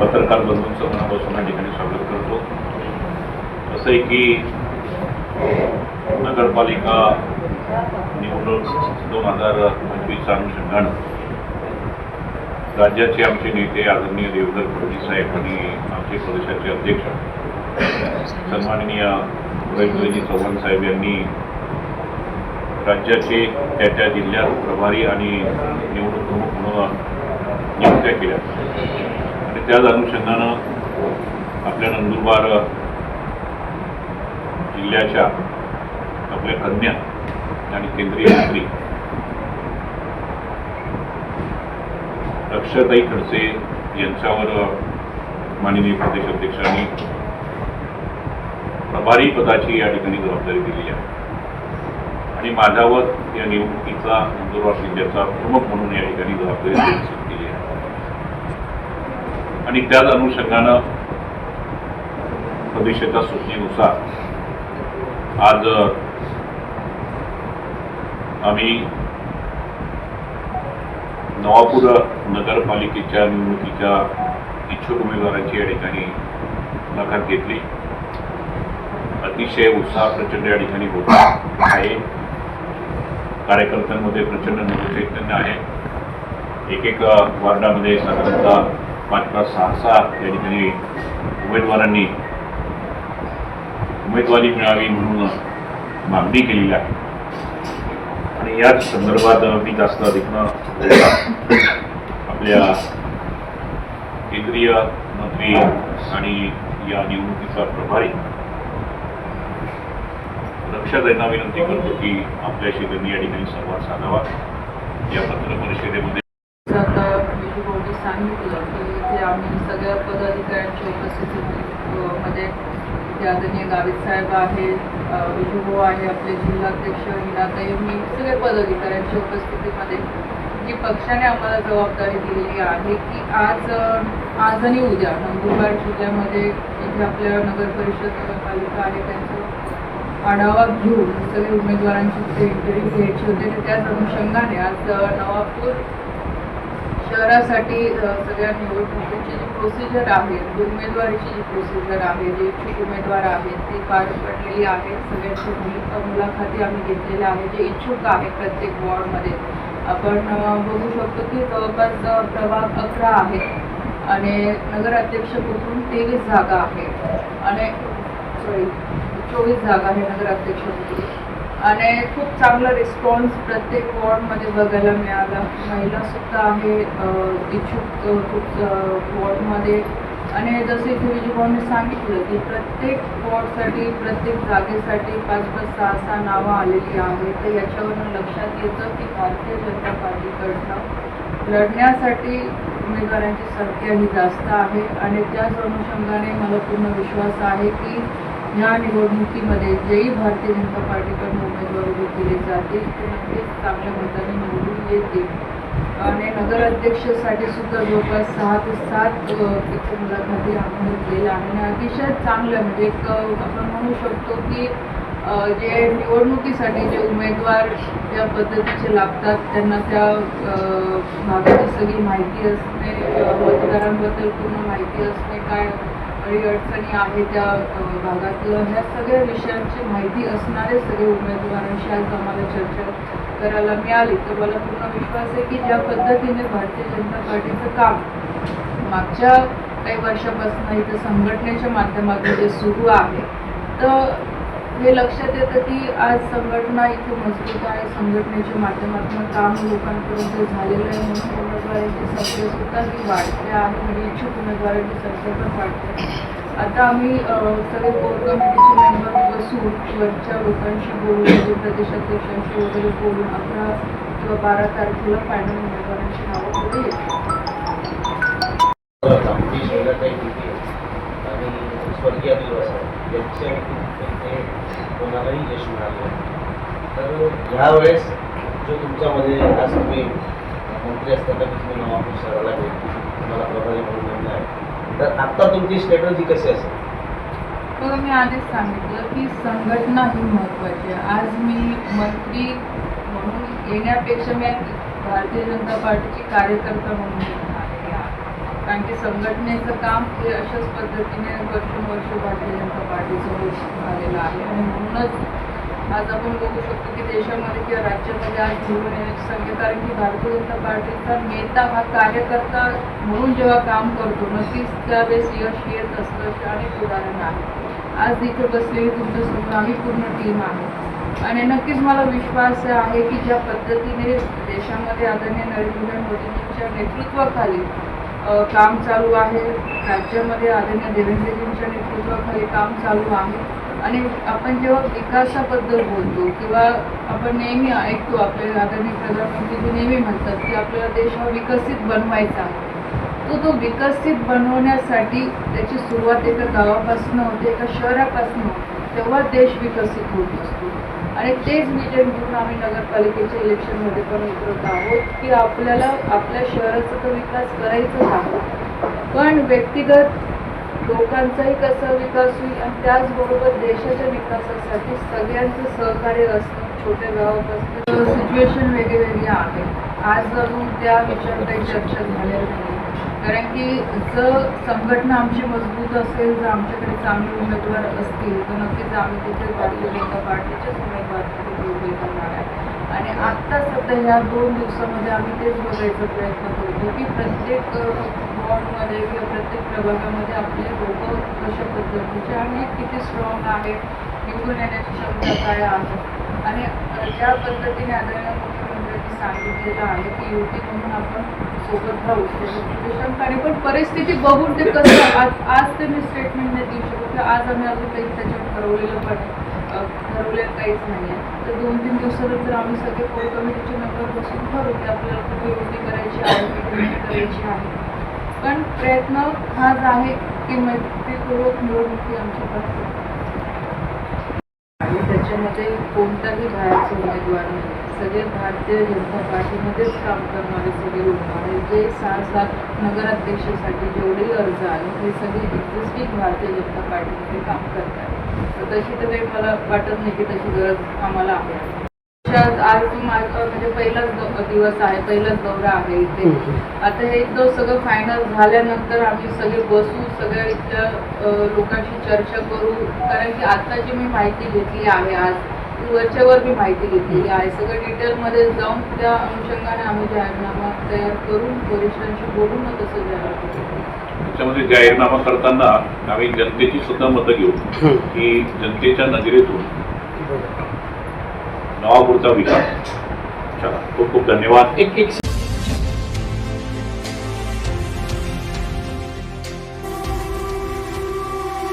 पत्रकार बंधूंचं मनापासून या ठिकाणी स्वागत करतो. असं आहे की नगरपालिका निवडणूक दोन हजार पंचवीसच्या अनुषंगानं राज्याचे आमचे नेते आदरणीय देवधर फडणवीस साहेब आणि आमचे प्रदेशाचे अध्यक्ष सन्माननीय उदयनजी चव्हाण साहेब यांनी राज्याचे त्या त्या जिल्ह्यात प्रभारी आणि निवडणूक प्रमुख म्हणून नियुक्त्या केल्या. त्याच अनुषंगानं आपल्या नंदुरबार जिल्ह्याच्या आपल्या कन्या आणि केंद्रीय मंत्री रक्षाताई खडसे यांच्यावर माननीय प्रदेशाध्यक्षांनी प्रभारी पदाची या ठिकाणी जबाबदारी दिली आहे. आणि माझ्यावर या निवडणुकीचा नंदुरबार जिल्ह्याचा प्रमुख म्हणून या ठिकाणी जबाबदारी दिली आणि त्याच अनुषंगानं प्रदेशाच्या सूचनेनुसार आज आम्ही नवापूर नगरपालिकेच्या निवडणुकीच्या इच्छुक उमेदवारांची या ठिकाणी मुलाखत घेतली. अतिशय उत्साह प्रचंड या ठिकाणी होत आहे. कार्यकर्त्यांमध्ये प्रचंड नवचैतन्य आहे. एक एक वार्डामध्ये साधारणतः पाच पाच सहा सहा या ठिकाणी उमेदवारांनी उमेदवारी मिळावी म्हणून मागणी केलेली आहे. आणि याच संदर्भात मी जास्त अधिक आपल्या केंद्रीय मंत्री आणि या निवडणुकीचा प्रभारी रक्षाताईंना विनंती करतो की आपल्याशी त्यांनी या ठिकाणी संवाद साधावा. या पत्र सांगितलं की इथे आम्ही सगळ्या पदाधिकाऱ्यांच्या उपस्थितीमध्ये म्हणजे मध्ये इथे आदरणीय गावित साहेब आहेत विजूभाऊ आहे आपले जिल्हाध्यक्ष हिनाताई मी सगळ्या पदाधिकाऱ्यांच्या उपस्थितीमध्ये जी पक्षाने आम्हाला जबाबदारी दिलेली आहे की आज आज आणि उद्या नंदुरबार जिल्ह्यामध्ये इथे आपल्या नगर परिषद नगरपालिका आहे त्यांचं आढावा घेऊन सगळे उमेदवारांची जे इंटरव्ह्यू घ्यायची होते त्याच अनुषंगाने आज नवापूर शहरासाठी सगळ्या निवडणुकीची जी प्रोसिजर आहे उमेदवारीची जी प्रोसिजर आहे जे इच्छुक उमेदवार आहेत ती पार पडलेली आहे सगळ्यांची मुलाखती आम्ही घेतलेल्या आहेत. जे इच्छुक आहे प्रत्येक वॉर्डमध्ये. आपण बघू शकतो की जवळपास प्रभाग अकरा आहे. आणि नगराध्यक्षपदून तेवीस जागा आहे आणि सॉरी चोवीस जागा आहे नगराध्यक्षपदी आणि खूप चांगला रिस्पॉन्स प्रत्येक वॉर्डमध्ये बघायला मिळाला. महिलासुद्धा आहे इच्छुक खूप वॉर्डमध्ये आणि जसे की विजयभाऊने सांगितलं की प्रत्येक वॉर्डसाठी प्रत्येक जागेसाठी पाच पाच सहा सहा नावं आलेली आहेत. तर याच्यावरून लक्षात येतं की भारतीय जनता पार्टीकडनं लढण्यासाठी उमेदवारांची संख्या ही जास्त आहे. आणि त्याच अनुषंगाने मला पूर्ण विश्वास आहे की ह्या निवडणुकीमध्ये जेही भारतीय जनता पार्टीकडून उमेदवार उभे केले जातील ते नक्कीच चांगल्या मताने निवडून येतील. आणि नगराध्यक्षसाठी सुद्धा जवळपास सहा ते सात अ, मुलाखती आपण घेतलेल्या आहे आणि अतिशय चांगलं म्हणजे एक आपण म्हणू शकतो की जे निवडणुकीसाठी जे उमेदवार ज्या पद्धतीचे लागतात त्यांना त्या भागाची सगळी माहिती असणे मतदारांबद्दल पूर्ण माहिती असणे काय अडीअडचणी आहे त्या भागातलं ह्या सगळ्या विषयांची माहिती असणारे सगळे उमेदवारांशी आज आम्हाला चर्चा करायला मिळाली. तर मला पूर्ण विश्वास आहे की ज्या पद्धतीने भारतीय जनता पार्टीचं काम मागच्या काही वर्षापासून इथं संघटनेच्या माध्यमातून जे सुरू आहे तर हे लक्षात येतं की आज संघटना इथे मजबूत आहे. संघटनेच्या माध्यमातून काम लोकांपर्यंत झालेलं आहे. म्हणून उमेदवारांची संख्या सुद्धा ही वाढते आहे म्हणजे इच्छुक उमेदवारांची संख्या पण वाढते आता आम्ही सगळे कोर कमिटीचे मेंबर बसून वरच्या लोकांशी बोलून म्हणजे प्रदेशाध्यक्षांशी वगैरे बोलून अकरा किंवा बारा तारखेला फायनल उमेदवारांची नावं पुढे येतील आमची शैला काही भीती आहे आणि स्वर्गीय दिवस आहे. त्यांच्या ते कोणालाही यश मिळालं तर ह्यावेळेस जो तुमच्यामध्ये आज तुम्ही मंत्री असताना तुम्ही नवापूर शहराला भेट तुम्हाला प्रभारी म्हणून नेमला आहे. तर आत्ता तुमची स्ट्रॅटर्जी कशी असेल? बघा मी आधीच सांगितलं की संघटना ही महत्त्वाची आहे. आज मी मंत्री म्हणून येण्यापेक्षा मी भारतीय जनता पार्टीची कार्यकर्ता म्हणून कारण की संघटनेचं काम ते अशाच पद्धतीने वर्षोवर्ष भारतीय जनता पार्टीचं होत आलेलं आहे. आणि म्हणूनच आज आपण बघू शकतो की देशामध्ये किंवा राज्यामध्ये आज निवडून येण्याची संख्या कारण की भारतीय जनता पार्टीचा नेता हा कार्यकर्ता म्हणून जेव्हा काम करतो नक्कीच त्यावेळेस यश येत असतं असे अनेक उदाहरणं आहे आज इथे बसलेली तुमच्यासमोर आम्ही पूर्ण टीम आहे. आणि नक्कीच मला विश्वास आहे की ज्या पद्धतीने देशामध्ये आदरणीय नरेंद्र मोदींच्या नेतृत्वाखाली काम चालू आहे. राज्यामध्ये आदरणीय देवेंद्रजींच्या नेतृत्वाखाली काम चालू आहे. आणि आपण जेव्हा विकासाबद्दल बोलतो किंवा आपण नेहमी ऐकतो आपले आदरणीय प्रधानमंत्री जे नेहमी म्हणतात की आपल्याला देश हा विकसित बनवायचा आहे. तो तो विकसित बनवण्यासाठी त्याची सुरुवात एका गावापासून होते एका शहरापासून होते. तेव्हा देश विकसित होत असतो. आणि तेच विजन घेऊन आम्ही नगरपालिकेच्या इलेक्शनमध्ये पण उतरत आहोत की आपल्याला आपल्या शहराचा तर विकास करायचाच आहे. पण व्यक्तिगत लोकांचाही कसा विकास होईल आणि त्याचबरोबर देशाच्या विकासासाठी सगळ्यांचं सहकार्य असणं छोट्या गावापासून सिच्युएशन वेगळी आहे. आज अजून त्या विषयावर काही चर्चा झालेल्या नाही. कारण की जर संघटना आमची मजबूत असेल जर आमच्याकडे चांगले उमेदवार असतील तर नक्कीच आम्ही तिथे भारतीय जनता पार्टीचेच उमेदवार तिथे उभे करणार आहे. आणि आत्ता सध्या ह्या दोन दिवसामध्ये आम्ही तेच बघायचा प्रयत्न करतो की प्रत्येक वॉर्डमध्ये किंवा प्रत्येक प्रभागामध्ये आपले लोक कशा पद्धतीचे आणि किती स्ट्रॉंग आहे निवडून येण्याची क्षमता काय आहे. आणि ज्या पद्धतीने आदरणीय सांगितलेलं आहे की युती म्हणून आपण सोबत राहू. पण परिस्थिती बघून ते कसं आज आज ते मी स्टेटमेंट नाही देऊ शकतो. की आज आम्ही अजून काही त्याच्यात ठरवलेलं पण ठरवलेलं काहीच नाही आहे. तर दोन तीन दिवसानंतर आम्ही सगळे कोर कमिटीचे मेंबर बसून ठरवू की आपल्याला कुठे युती करायची आहे कुठे करायची आहे. पण प्रयत्न हाच आहे की मैत्रीपूर्वक निवडणुकी आमच्याकडे आणि त्याच्यामध्ये कोणताही बाहेरचा उमेदवार नाही. सगळे भारतीय जनता पार्टीमध्येच काम करणारे सगळे लोक आहेत. जे सहा सात नगराध्यक्षासाठी जेवढेही अर्ज आले ते सगळे एक्झिस्टिंग भारतीय जनता पार्टीमध्ये काम करतात. तर तशी तर काही मला वाटत नाही की तशी गरज आम्हाला आहे. आज माझं म्हणजे पहिलाच दिवस आहे पहिलाच दौरा आहे इथे. आता हे तो सगळं फायनल झाल्यानंतर आम्ही सगळे बसू सगळ्या इथल्या लोकांशी चर्चा करू. कारण की आता जी मी माहिती घेतली आहे आज. वरच्यावर मी माहिती घेतलेली आहे. सगळं डिटेलमध्ये जाऊन त्या अनुषंगाने आम्ही जाहीरनामा तयार करून वरिष्ठांशी बोलून तसं जाहीर करू. त्याच्यामध्ये जाहीरनामा करताना आम्ही जनतेची सुद्धा मतं घेऊ. की जनतेच्या नजरेतून नवापूरचा विकास. चला खूप खूप धन्यवाद. एक एक